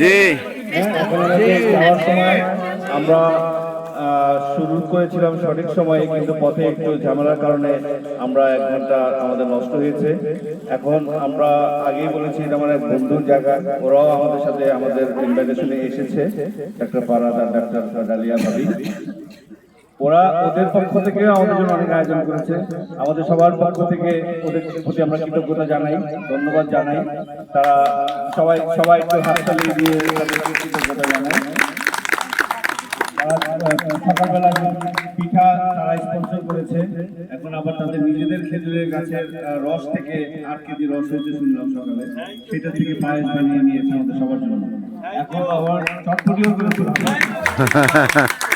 জি। হ্যাঁ, যাওয়ার সময় আমরা শুরু করেছিলাম সঠিক সময়ে কিন্তু পথে একটু ঝামেলার কারণে আমরা এক ঘণ্টা আমাদের নষ্ট হয়েছে। এখন আমরা আগেই বলেছি এটা আমার এক বন্ধুর জায়গা। ওরাও আমাদের সাথে আমাদের ইনভাইটেশনে এসেছে। ডাক্তার আর ডাক্তার ডালিয়া ভাবি। ওরা ওদের পক্ষ থেকে আমাদের জন্য অনেক আয়োজন করেছে। আমাদের সবার পক্ষ থেকে ওদের প্রতি আমরা কৃতজ্ঞতা জানাই, ধন্যবাদ জানাই। তারা সবাই সবাই একটু হাততালি দিয়ে কৃতজ্ঞতা জানাই। সকালবেলা পিঠা তারা স্পন্সর করেছে, এখন আবার তাদের নিজেদের খেজুরের গাছের রস থেকে আট কেজি রস হয়েছে শুনলাম সকালে। সেটা থেকে পায়েস বানিয়ে নিয়েছে আমাদের সবার জন্য। এখন আবার চটপটিও চটপটি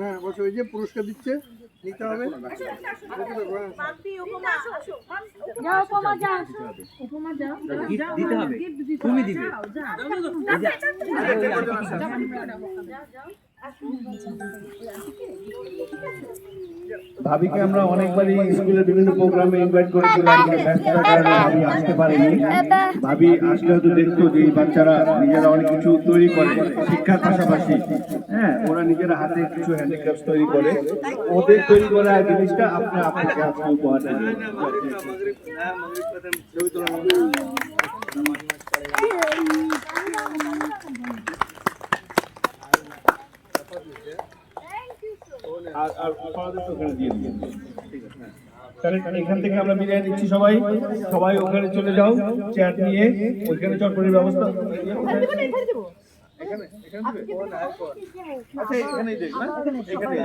হ্যাঁ যে পুরস্কার দিচ্ছে নিতে হবে। দিতে হবে। তুমি দিবে। ভাবিকে আমরা অনেকবারই স্কুলের বিভিন্ন প্রোগ্রামে ইনভাইট করেছিলাম ব্যস্ততার কারণে ভাবি আসতে পারেনি। ভাবি আসলে হয়তো দেখতো যে এই বাচ্চারা নিজেরা অনেক কিছু তৈরি করে শিক্ষার পাশাপাশি। হ্যাঁ ওরা নিজেরা হাতে কিছু হ্যান্ডিক্রাফট তৈরি করে। ওদের তৈরি করা জিনিসটা আপনি আপনাকে আজকে উপহার তো ওখানে দিয়ে দিন। তাহলে এখান থেকে আমরা বিদায় নিচ্ছি সবাই। সবাই ওখানে চলে যাও চেয়ার নিয়ে। ওইখানে চটপটির ব্যবস্থা এখানে এখানে? আচ্ছা এখানেই এখানে